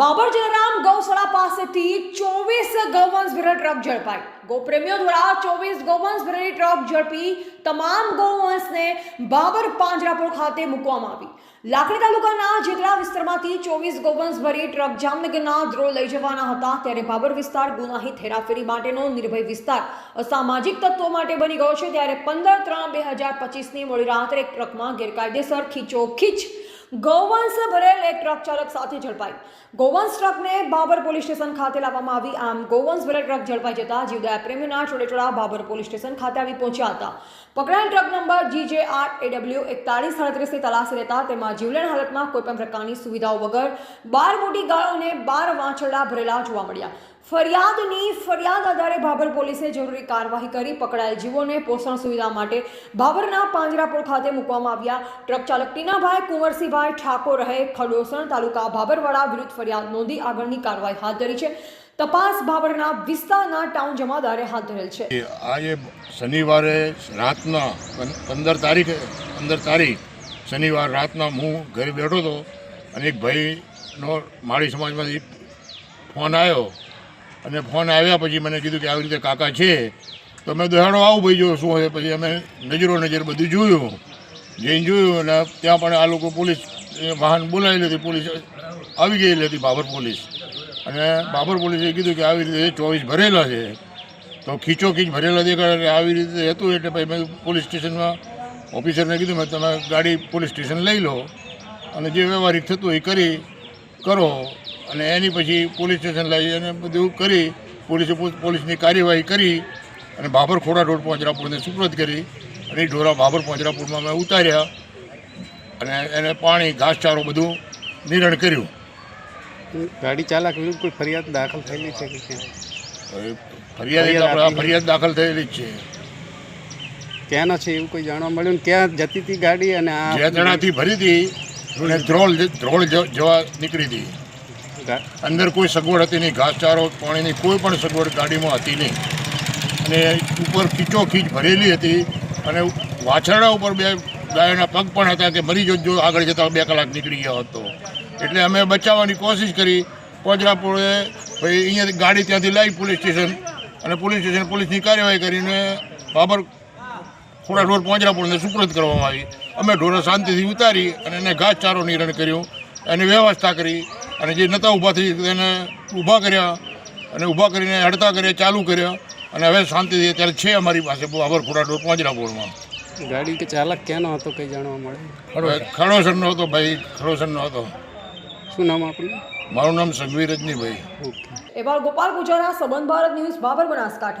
બાબર જલારામ ગૌશાળા પાસેથી ચોવીસ ગૌવંશ ભરેલ ટ્રક ઝડપાઈ ગોપ્રેમીઓ દ્વારા ચોવીસ ગૌવંશ ભરેલી ટ્રક ઝડપી તમામ ગૌવંશને બાબર પાંજરાપોળ ખાતે મૂકવામાં આવી. લાકડી તાલુકાના જેતરા વિસ્તારમાંથી ચોવીસ ગૌવંશ ભરી ટ્રક જામનગરના ધ્રોળ લઈ જવાના હતા. ત્યારે બાબર વિસ્તાર ગુનાહિત હેરાફેરી માટેનો નિર્ભય વિસ્તાર અસામાજિક તત્વો માટે બની ગયો છે. ત્યારે પંદર ત્રણ બે હજાર પચીસની મોડી રાત્રે એક ટ્રકમાં ગેરકાયદેસર ખીચોખીચ ગૌવંશ ભરેલ એક ટ્રક ચાલક સાથે ઝડપાઈ. ગૌવંશ ટ્રકને બાબર પોલીસ સ્ટેશન ખાતે લાવવામાં આવી. આમ ગૌવંશ ભરેલ ટ્રક ઝડપાઈ જતા જીવદયા પ્રેમીના ટોળેટોળા બાબર પોલીસ સ્ટેશન ખાતે આવી પહોંચ્યા હતા. પકડાયેલ ટ્રક નંબર જીજે આઠ એડબ્લ્યુ એકતાળીસ, સાડત્રીસની તલાશી લેતા તેમાં જીવલેણ હાલતમાં કોઈપણ પ્રકારની સુવિધાઓ વગર બાર મોટી ગાળો અને બાર વાંછરડા ભરેલા જોવા મળ્યા. ફરિયાદની ફરિયાદ આધારે ભાભર પોલીસે જરૂરી કાર્યવાહી કરી પકડાયેલ જીવોને પોષણ સુવિધા માટે ભાભરના પાંજરાપોળ ખાતે મૂકવામાં આવ્યા. ટ્રક ચાલક ટીનાભાઈ કુંવરસિંહભાઈ ઠાકોર રહે ખડોસણ તાલુકા ભાભરવાડા વિરુદ્ધ ફરિયાદ નોંધી આગળની કાર્યવાહી હાથ ધરી છે. તપાસ ભાભરના વિસ્તારના ટાઉન જમાદારે હાથ ધરેલ છે. આજે શનિવારે રાતના પંદર તારીખ પંદર તારીખ શનિવાર રાતના હું ઘરે બેઠો હતો અને એક ભાઈનો માળી સમાજમાંથી ફોન આવ્યો અને ફોન આવ્યા પછી મને કીધું કે આવી રીતે કાકા છે, તો મેં દોહાડો આવું ભાઈ જોયો શું છે પછી અમે નજરો નજર બધું જોયું. જઈને જોયું અને ત્યાં પણ આ લોકો પોલીસ વાહન બોલાવેલી હતી, પોલીસ આવી ગયેલી હતી, બાબર પોલીસ. અને બાબર પોલીસે કીધું કે આવી રીતે ચોવીસ ભરેલા છે. તો ખીચો ખીચ ભરેલા દેખાડે આવી રીતે હતું એટલે પછી મેં પોલીસ સ્ટેશનમાં ઓફિસરને કીધું, મેં તમે ગાડી પોલીસ સ્ટેશન લઈ લો અને જે વ્યવહારિક થતું હોય એ કરી, કરો. અને એની પછી પોલીસ સ્ટેશન લઈ અને બધું કરી પોલીસે પોલીસની કાર્યવાહી કરી અને બાબર ખોડા રોડ પાંજરાપુરને સુપ્રત કરી અને ઢોરા બાબર પાંજરાપુરમાં મેં ઉતાર્યા અને એને પાણી ઘાસચારો બધું નિરણ કર્યું. ગાડી ચાલક વિરુદ્ધ કોઈ ફરિયાદ દાખલ થયેલી છે કે ફરિયાદ ફરિયાદ દાખલ થયેલી જ છે. ક્યાંનો છે એવું કોઈ જાણવા મળ્યું ને? ક્યાં જતી હતી ગાડી અને આ જણાથી ભરી હતી ધ્રોળ ધ્રોળ જવા નીકળી હતી. ગા- અંદર કોઈ સગવડ હતી નહીં. ઘાસચારો, પાણીની કોઈ પણ સગવડ ગાડીમાં હતી નહીં. અને ઉપર ખીચો ખીચ ભરેલી હતી અને વાછરડા ઉપર બે ગાયોના પગ પણ હતા કે મરી જો આગળ જતા બે કલાક નીકળી ગયો હતો. એટલે અમે બચાવવાની કોશિશ કરી. પોજરાપુરે ભાઈ અહીંયાથી ગાડી ત્યાંથી લાવી પોલીસ સ્ટેશન. અને પોલીસ સ્ટેશન પોલીસની કાર્યવાહી કરીને બાબર થોડા ઢોર પોજરાપુરને સુપ્રત કરવામાં આવી. અમે ઢોરો શાંતિથી ઉતારી અને એને ઘાસચારો નિરણ કર્યું. એની વ્યવસ્થા કરી. અને જે નહોતા ઊભા થઈ એને ઊભા કર્યા અને ઊભા કરીને હડતા કર્યા ચાલુ કર્યા અને હવે શાંતિથી અત્યારે છે અમારી પાસે બાબર ખોડા પાંજરાપોળમાં ગાડી કે ચાલક ક્યાંનો હતો કંઈ જાણવા મળે? ખડોસરનો હતો ભાઈ ખડોસરનો હતો. શું નામ આપણું? મારું નામ સંગવીર રજનીભાઈ ઓકે. એવા ગોપાલ પૂજારા સંબંધ ભારત ન્યૂઝ બાબર બનાસકાંઠા.